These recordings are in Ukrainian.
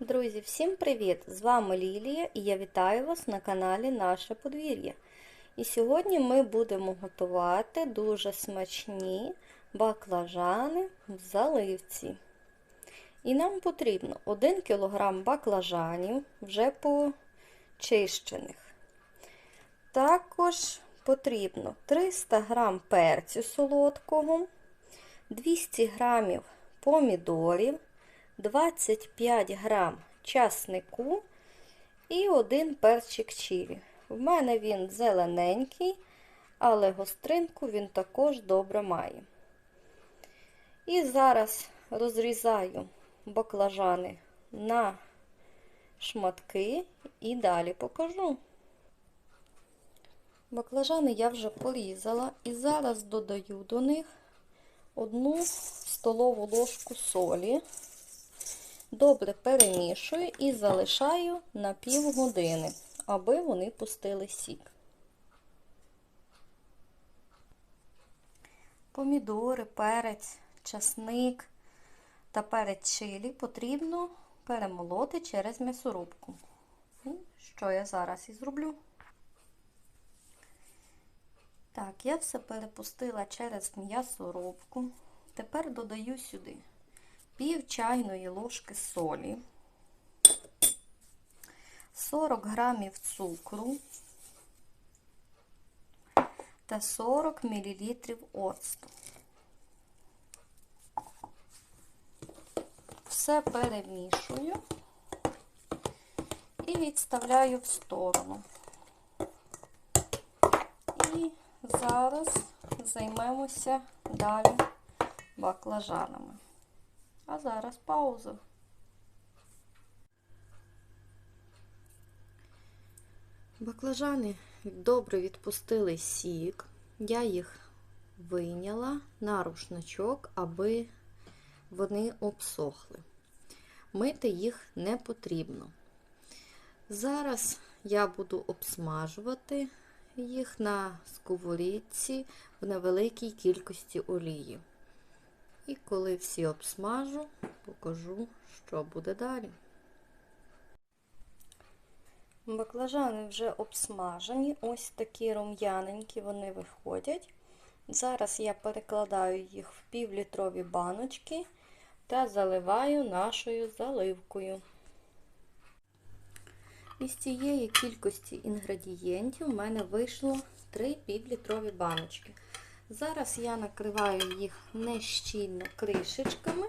Друзі, всім привіт! З вами Лілія і я вітаю вас на каналі Наше подвір'я. І сьогодні ми будемо готувати дуже смачні баклажани в заливці. І нам потрібно 1 кг баклажанів вже почищених. Також потрібно 300 г перцю солодкого, 200 г помідорів. 25 грам часнику і один перчик чилі. В мене він зелененький, але гостринку він також добре має. І зараз розрізаю баклажани на шматки і далі покажу. Баклажани я вже порізала і зараз додаю до них одну столову ложку солі. Добре перемішую і залишаю на півгодини, аби вони пустили сік. Помідори, перець, часник та перець чилі потрібно перемолоти через м'ясорубку. Що я зараз і зроблю. Так, я все перепустила через м'ясорубку. Тепер додаю сюди пів чайної ложки солі, 40 грамів цукру та 40 мл оцту. Все перемішую і відставляю в сторону. І зараз займемося далі баклажанами. А зараз пауза. Баклажани добре відпустили сік. Я їх вийняла на рушничок, аби вони обсохли. Мити їх не потрібно. Зараз я буду обсмажувати їх на сковорідці в невеликій кількості олії. І коли всі обсмажу, покажу, що буде далі. Баклажани вже обсмажені, ось такі рум'яненькі вони виходять. Зараз я перекладаю їх в півлітрові баночки та заливаю нашою заливкою. Із цієї кількості інгредієнтів в мене вийшло 3 півлітрові баночки. Зараз я накриваю їх нещільно кришечками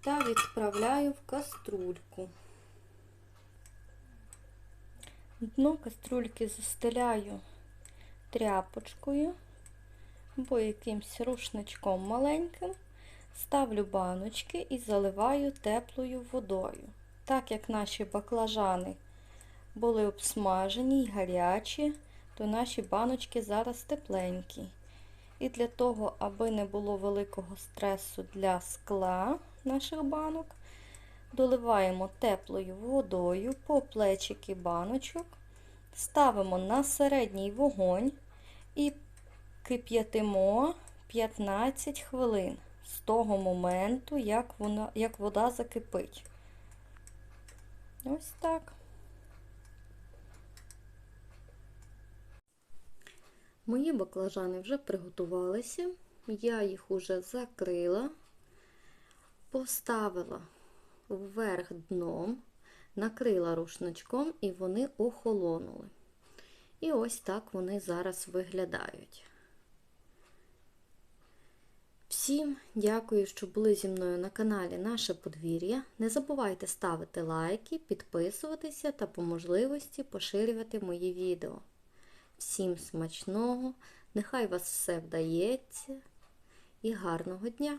та відправляю в каструльку. Дно каструльки застеляю тряпочкою або якимсь рушничком маленьким, ставлю баночки і заливаю теплою водою. Так як наші баклажани були обсмажені й гарячі, то наші баночки зараз тепленькі. І для того, аби не було великого стресу для скла наших банок, доливаємо теплою водою по плечики баночок, ставимо на середній вогонь і кип'ятимо 15 хвилин з того моменту, як, вона, як вода закипить. Ось так. Мої баклажани вже приготувалися, я їх уже закрила, поставила вверх дном, накрила рушничком і вони охолонули. І ось так вони зараз виглядають. Всім дякую, що були зі мною на каналі Наше подвір'я. Не забувайте ставити лайки, підписуватися та по можливості поширювати мої відео. Всім смачного, нехай вас все вдається і гарного дня!